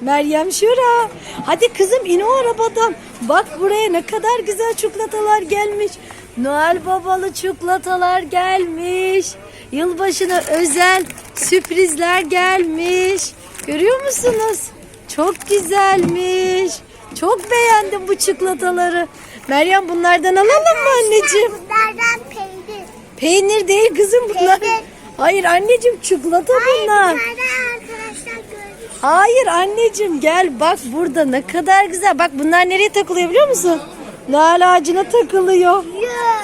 Meryem Şura. Hadi kızım in o arabadan. Bak buraya ne kadar güzel çikolatalar gelmiş. Noel babalı çikolatalar gelmiş. Yılbaşına özel sürprizler gelmiş. Görüyor musunuz? Çok güzelmiş. Çok beğendim bu çikolataları. Meryem bunlardan alalım mı anneciğim? Bunlardan peynir. Peynir değil kızım bunlar. Peynir. Hayır anneciğim çikolata bunlar. Hayır bunlardan arkadaşlar görmüş. Hayır anneciğim gel bak burada ne kadar güzel. Bak bunlar nereye takılıyor biliyor musun? Lale ağacına takılıyor.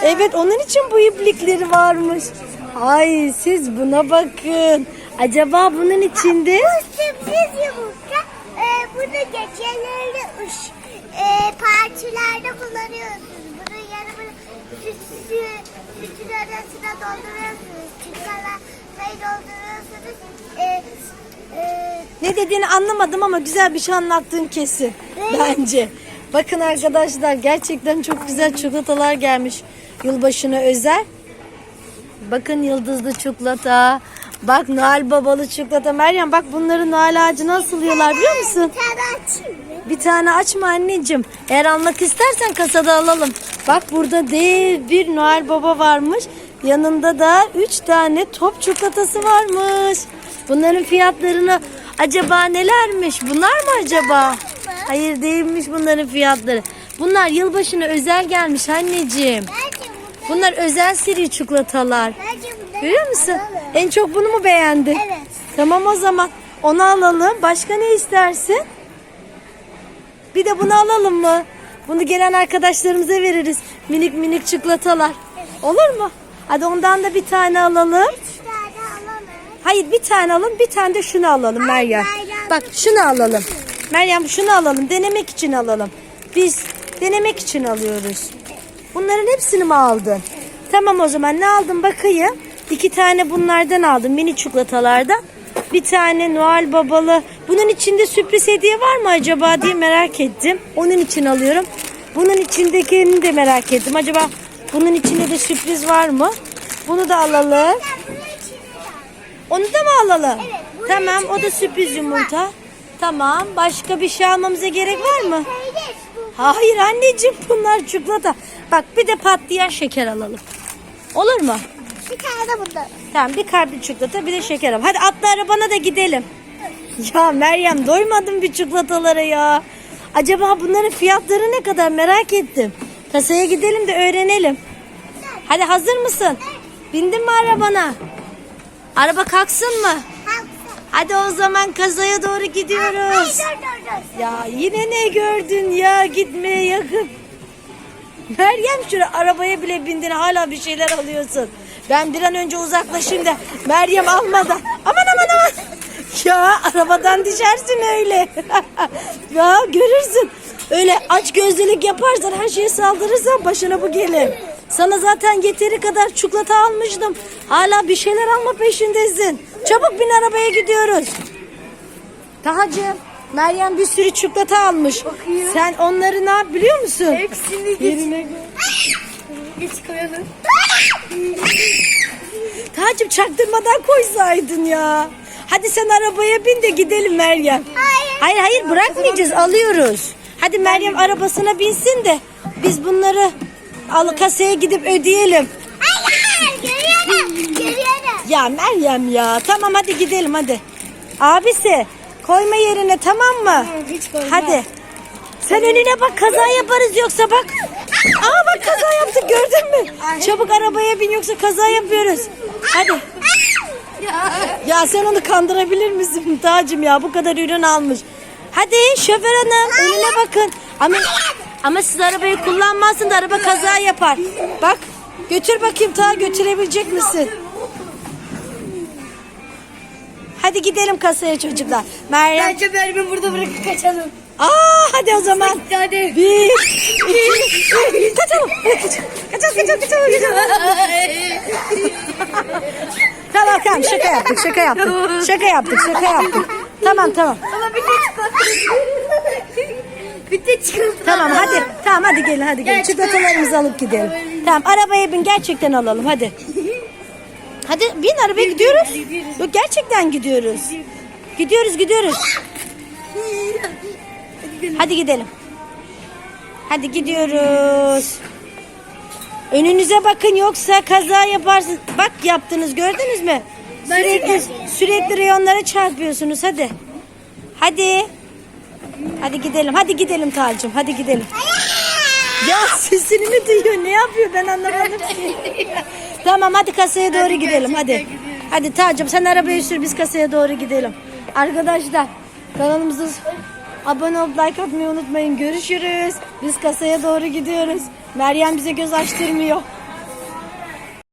Evet onun için bu iplikleri varmış. Ay siz buna bakın. Acaba bunun içinde? Bu sürpriz yumurta. Ee, bunu geceleri ış, e, partilerde kullanıyorsunuz. Bunu yanımı süt, süt, sütün arasına dolduruyorsunuz. Çikolatayı dolduruyorsunuz. Ee, Ne dediğini anlamadım ama güzel bir şey anlattığın kesin. Bence. Bakın arkadaşlar gerçekten çok güzel çikolatalar gelmiş. Yılbaşına özel. Bakın yıldızlı çikolata. Bak Noel babalı çikolata. Meryem bak bunları Noel ağacına asılıyorlar biliyor musun? Bir tane açma anneciğim. Eğer almak istersen kasada alalım. Bak burada dev bir Noel Baba varmış. Yanında da 3 tane top çikolatası varmış. Bunların fiyatlarını acaba nelermiş? Bunlar mı acaba? Hayır değilmiş bunların fiyatları. Bunlar yılbaşına özel gelmiş anneciğim. Bunlar özel seri çikolatalar. Görüyor musun? En çok bunu mu beğendin? Evet. Tamam o zaman. Onu alalım. Başka ne istersin? Bir de bunu alalım mı? Bunu gelen arkadaşlarımıza veririz. Minik minik çikolatalar. Olur mu? Hadi ondan da bir tane alalım. Hayır bir tane alalım. Bir tane de şunu alalım Meryem. Meryem. Bak şunu alalım. Meryem şunu alalım. Denemek için alalım. Biz denemek için alıyoruz. Bunların hepsini mi aldın? Tamam o zaman ne aldın bakayım. İki tane bunlardan aldım. Mini çikolatalardan. Bir tane Noel babalı. Bunun içinde sürpriz hediye var mı acaba diye merak ettim. Onun için alıyorum. Bunun içindekini de merak ettim. Acaba bunun içinde de sürpriz var mı? Bunu da alalım. Ben bunun içine de Onu da mı alalım? Evet, Tamam o da sürpriz yumurta. Tamam başka bir şey almamıza gerek var mı? Hayır anneciğim bunlar çikolata. Bak bir de patlayan şeker alalım. Olur mu? Bir tane de bundan. Tamam bir kalpli çikolata bir de şeker alalım. Hadi atla arabana da gidelim. Ya Meryem doymadım bir çikolatalara ya. Acaba bunların fiyatları ne kadar merak ettim. Kasaya gidelim de öğrenelim. Hadi hazır mısın? Bindin mi arabana? Araba kalksın mı? Hamsa. Hadi o zaman kasaya doğru Ay gidiyoruz. dur dur dur. Ya yine ne gördün ya gitmeye yakın. Meryem şuraya arabaya bile bindin hala bir şeyler alıyorsun. Ben bir an önce uzaklaşayım da Meryem almadan. Aman aman aman. Ya arabadan düşersin öyle. ya görürsün. Öyle aç gözlülük yaparsan her şeye saldırırsan başına bu gelir. Sana zaten yeteri kadar çikolata almıştım. Hala bir şeyler alma peşindesin. Çabuk bin arabaya gidiyoruz. Tahacığım, Meryem bir sürü çikolata almış. Sen onları ne yap biliyor musun? Hepsini Yerine Geç koyalım. Tahacığım çaktırmadan koysaydın ya. Hadi sen arabaya bin de gidelim Meryem. Hayır. Hayır hayır bırakmayacağız alıyoruz. Hadi Meryem arabasına binsin de biz bunları al kasaya gidip ödeyelim. Hayır. Görüyorum. Görüyorum. Ya Meryem ya tamam hadi gidelim hadi. Abisi koyma yerine tamam mı? Hiç koymam. Hadi. Sen önüne bak kaza yaparız yoksa bak. Aa bak kaza yaptık gördün mü? Çabuk arabaya bin yoksa kaza yapıyoruz. Hadi. Ya. Ya sen onu kandırabilir misin Tacım ya bu kadar ürün almış. Hadi şoför hanım önüne bakın. Ama ama siz arabayı kullanmazsın da araba kaza yapar. Bak götür bakayım ta götürebilecek misin? Hadi gidelim kasaya çocuklar. Meryem. Bence Meryem'i burada bırakıp kaçalım. Aa hadi o zaman. Hadi. Bir, iki, üç. Kaçalım. Kaçalım, kaçalım, kaçalım, kaçalım. Tamam tamam şaka yaptık, şaka yaptık. Şaka yaptık, şaka yaptık. Tamam tamam. Ama bir de çikolata. bir de çikolata. Tamam hadi. Tamam hadi gelin hadi gelin. Çikolatalarımızı alıp gidelim. Tamam arabaya bin gerçekten alalım hadi. Hadi bin arabaya gidiyoruz. Yok gerçekten gidiyoruz. Gidiyoruz gidiyoruz. Hadi gidelim. Hadi gidiyoruz. Önünüze bakın yoksa kaza yaparsınız. Bak yaptınız gördünüz mü? Sürekli sürekli reyonlara çarpıyorsunuz hadi. Hadi. Hadi gidelim. Hadi gidelim Talcım. Hadi gidelim. Ya sesini mi duyuyor? Ne yapıyor? Ben anlamadım tamam hadi kasaya doğru gidelim. Hadi. Hadi Talcım sen arabayı sür biz kasaya doğru gidelim. Arkadaşlar kanalımıza abone olup like atmayı unutmayın. Görüşürüz. Biz kasaya doğru gidiyoruz. Meryem bize göz açtırmıyor.